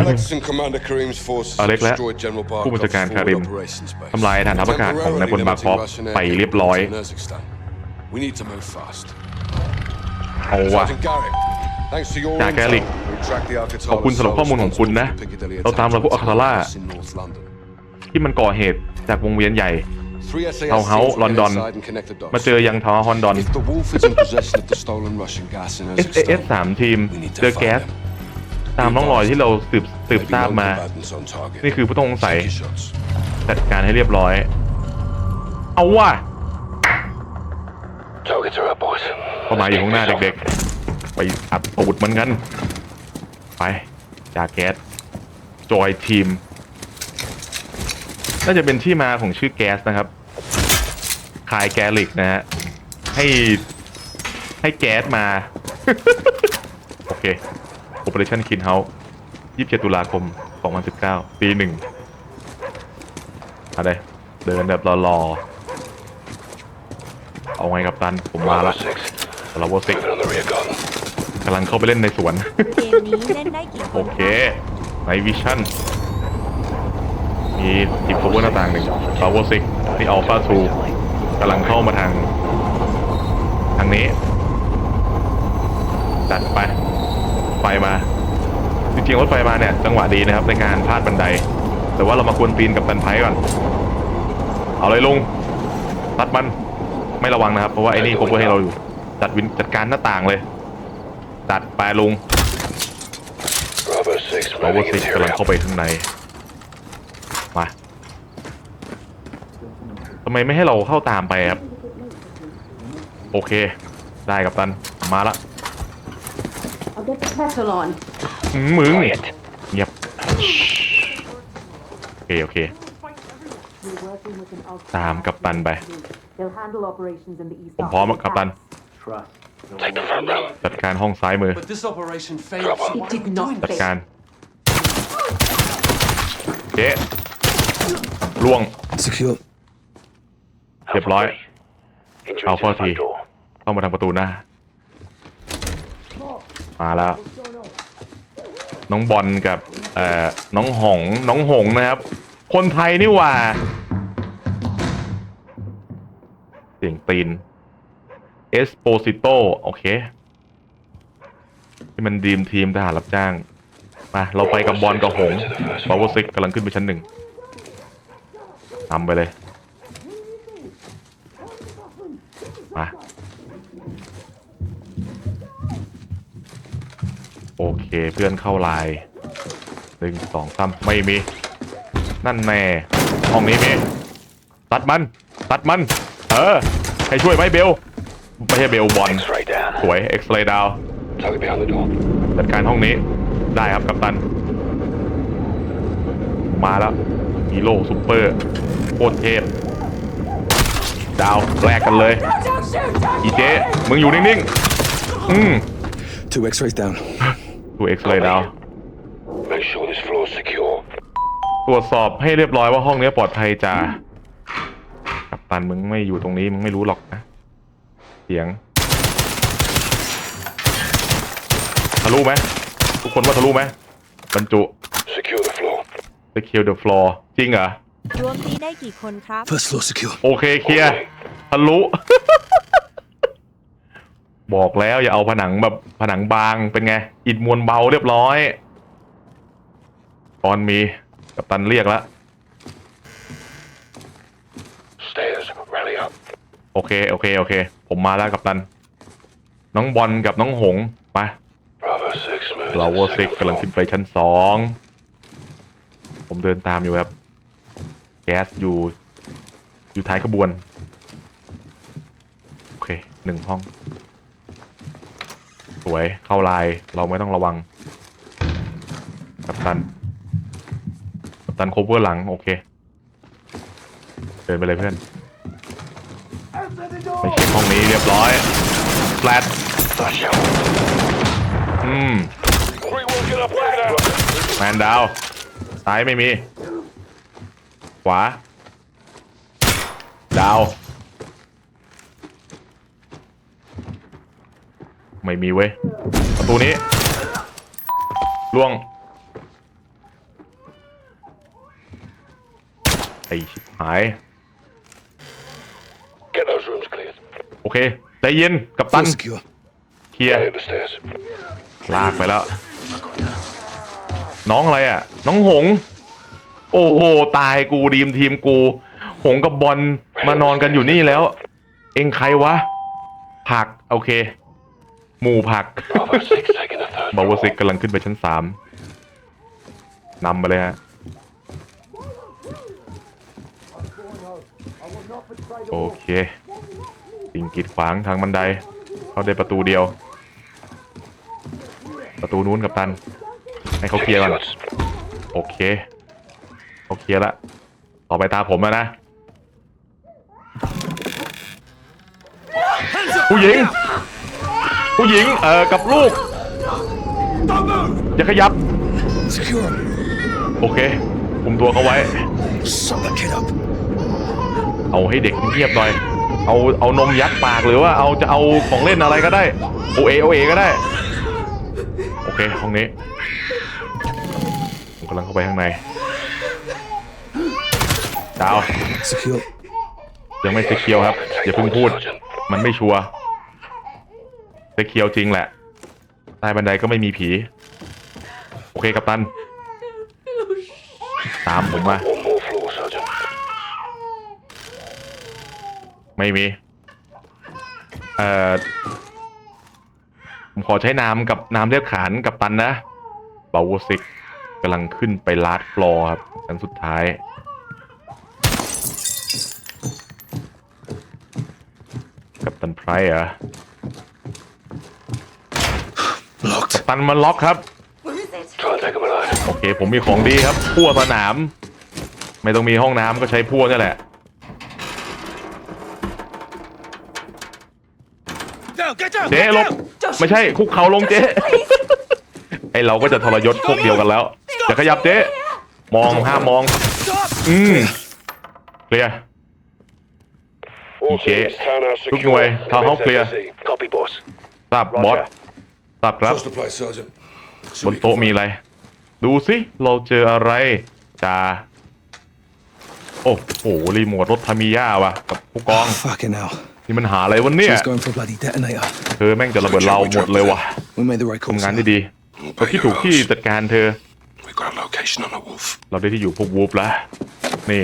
Alex and Commander Karim's forces อเล็กและ destroyed General ผู้บัญชา Barkov's การคาริม forward operations base. ทำลายฐานทัพอากาศของนายพลบาคอฟ Temporarily ไป limiting เรียบร้อย Russian air to Urzikstan. We need to move fast. เอาว่ะ Sergeant Garrick, thanks to your จ่าแกริก intel, we tracked the Alcatraz ขอบคุณสำหรับข้อมูลของคุณนะ Piccadilly เราตามรอยพวกอัคาร่า attacks in North London. ที่มันก่อเหตุจากวงเวียนใหญ่ Three SAS เอาเฮา teams will ลอน get ดอน inside and connect the dots. มาเจอยังทาวฮอนดอน If the Wolf is in possession of the stolen Russian gas in SAS Urzikstan, สามทีม we need เจอ to แก๊ส find them. ตามร่องรอยที่เราสืบสืบ Maybe ทราบ no มา combatants on target. นี่คือผู้ต้องสงสัย Take your shots. จัดการให้เรียบร้อย เอาว่ะ Targets are up, boys. เข้ามาอยู่ข้างหน้าเด็กๆ ไปอัดตูดมันกัน ไปจากแก๊สจอยทีม น่าจะเป็นที่มาของชื่อแก๊สนะครับคายแกลิกนะฮะ ให้ให้แก๊สมา โอเค Operation Kin House 27 ตุลาคม 2019 ปีหนึ่งอะไรเดินแบบรอๆเอาไงกับตัน ผมมาละลาวซิก on the rear guard. กำลังเข้าไปเล่นในสวน เกมนี้เล่นได้กี่คโอนเค ในวิชั่น มีจิบโคเวอร์หน้าต่างหนึ่ง Power 6นี่ Alpha 2กำลังเข้ามาทาง ทางนี้ จัดไปไฟมา จริงๆรถไฟมาเนี่ยจังหวะดีนะครับในการพาดบันได แต่ว่าเรามากวนตีนกับตันไพก่อน เอาเลยลุงตัดมันไม่ระวังนะครับ เพราะว่าไอ้นี่โคเวอร์ให้เราอยู่จัดวินจัดการหน้าต่างเลยจัดไปลุง Bravo 6, เราว่าซิกกำลังเข้าไปข้างในมาทำไมไม่ให้เราเข้าตามไปครับ โอเค ได้กับตันมาละ I'll get the kettle on. หืมมึงเงียบโอเคโอเค We're working with an ultra. ตามกับตันไป They'll handle operations in the east. ผมพร้อมกับตัน Take the front row. จัดการห้องซ้ายมือ But this operation failed. So It why did are we not doing จัด this? การเจ๊ล่วง Secure. เรียบร้อยเอาข้อทีเข้ามาทางประตูหน้า มาแล้ว น้องบอลกับเอ่อน้องหง น้องหงนะครับ คนไทยนี่หว่า เสียงตีน เอสโปซิโตโอเค ที่มันดีมทีมทหารรับจ้าง มา เราไปกับบอลกับหงบาวซิกกำลังขึ้นไปชั้นหนึ่งนำไปเลย โอเคเพื่อนเข้าไลน์หนึ่งสองสามไม่มี นั่นแน่ห้องนี้มีตัดมัน ตัดมัน เออ ให้ช่วยไหมเบล ไม่ใช่เบลบอล Right down. สวยเอ็กซ์เรย์ดาว Target behind the door. จัดการห้องนี้ได้ครับกัปตัน มาแล้วฮีโร่ซูเปอร์โคตรเทพดาวแลกกันเลย อีเจมึงอยู่นิ่ง ๆ อืม Two X-rays down. ดูเอ็กซ์เลยดาว Make sure this floor is secure. ตรวจสอบให้เรียบร้อยว่าห้องนี้ปลอดภัยจ้ากัปตันมึงไม่อยู่ตรงนี้มึงไม่รู้หรอกนะ เสียง ทะลุไหมทุกคนว่าทะลุไหมบรรจุ Secure the floor. secure the floor จริงเหรอ รวมตีได้กี่คนครับ First floor secure. โอเคเคลียร์ทะลุ บอกแล้วอย่าเอาผนังแบบผนังบางเป็นไง อิดมวลเบาเรียบร้อยตอนมีกับตันเรียกแล้ว Stairs. Rally up. โอเค โอเค โอเค ผมมาแล้วกับตัน น้องบอลกับน้องหงไป Bravo 6, move. เราโวซิกกำลังขึ้นไปชั้นสองผมเดินตามอยู่ครับ แก๊สอยู่ อยู่ท้ายขบวน โอเคหนึ่งห้อง สวยเข้าลายเราไม่ต้องระวังกับตันกับตันโคเวอร์หลัง โอเค เดินไปเลยเพื่อนไม่ใช่ห้องนี้เรียบร้อยแฟลตอืมแมนดาวซ้ายไม่มี ขวา ดาว ไม่มีเว้ยประตูนี้ล่วงไอ้หายโอเคใจเย็นกับตันเคลียลากไปแล้ว น้องอะไรอะ น้องหง โอ้โห ตายกูดีมทีมกู หงกับบอลมานอนกันอยู่นี่แล้ว เองใครวะผักโอเค หมู่ผัก Bravo 6 taking the third บาว floor. ซิกกำลังขึ้นไปชั้นสามนำไปเลยฮะ โอเคสิ่งกีดขวางทางบันได เขาได้ประตูเดียว ประตูนู้นกับตัน ให้เขาเคลียร์ก่อน Shots. โอเคเขาเคลียร์ละ ต่อไปตาผมแล้วนะ ผู้หญิง ผู้หญิงเอ่อกับลูก อย่าขยับ Secure. โอเคคุมตัวเขาไว้ Suck that kid up. เอาให้เด็กเงียบหน่อย เอาเอานมยัดปากหรือว่าเอาจะเอาของเล่นอะไรก็ได้ โอเอโอเอก็ได้ โอเคห้องนี้ผมกำลังเข้าไปข้างในดาว Secure. ยังไม่เซเคียวครับ อย่าเพิ่งพูด มันไม่ชัวร์ เซเคียวจริงแหละใต้บันไดก็ไม่มีผี โอเคกัปตัน ตามผมมา One more floor, Sergeant. ไม่มี เอ่อ ผมขอใช้น้ำกับน้ำเลือดขานกับตันนะเบาซิกกำลังขึ้นไปลาดฟลอร์ครับชั้นสุดท้าย กับตันไพรเหรอ Locked. ตันมันล็อกครับ โอเค ผมมีของดีครับพั่วสนาม ไม่ต้องมีห้องน้ำก็ใช้พั่วนี่แหละ เจ๊หลบ ไม่ใช่คุกเข่าลงเจ๊ไอเราก็จะทรยศพวกเดียวกันแล้ว อย่าขยับเจ๊มองห้ามมอง อืมเคลียร์ All Okay. teams, townhouse Look secure. away. Town hall clear. Commence NBC. Copy, boss. ทราบบอส ราบครับ Close the place, Sergeant. บนโต๊ะมีอะไร ดูสิเราเจออะไรจ้าโอ้โห รีโมทรถทามิยาว่ะกับผู้กอง Fucking hell. นี่มันหาอะไรวะเนี่ย She's going for a bloody detonator. เธอแม่งจะระเบิดเราหมดเลยว่ะ We made the right call. ทำงาน sir. ได้ดีเราคิดถูกที่จัดการเธอ We got a location on the wolf. เราได้ที่อยู่พวกวูฟแล้ว นี่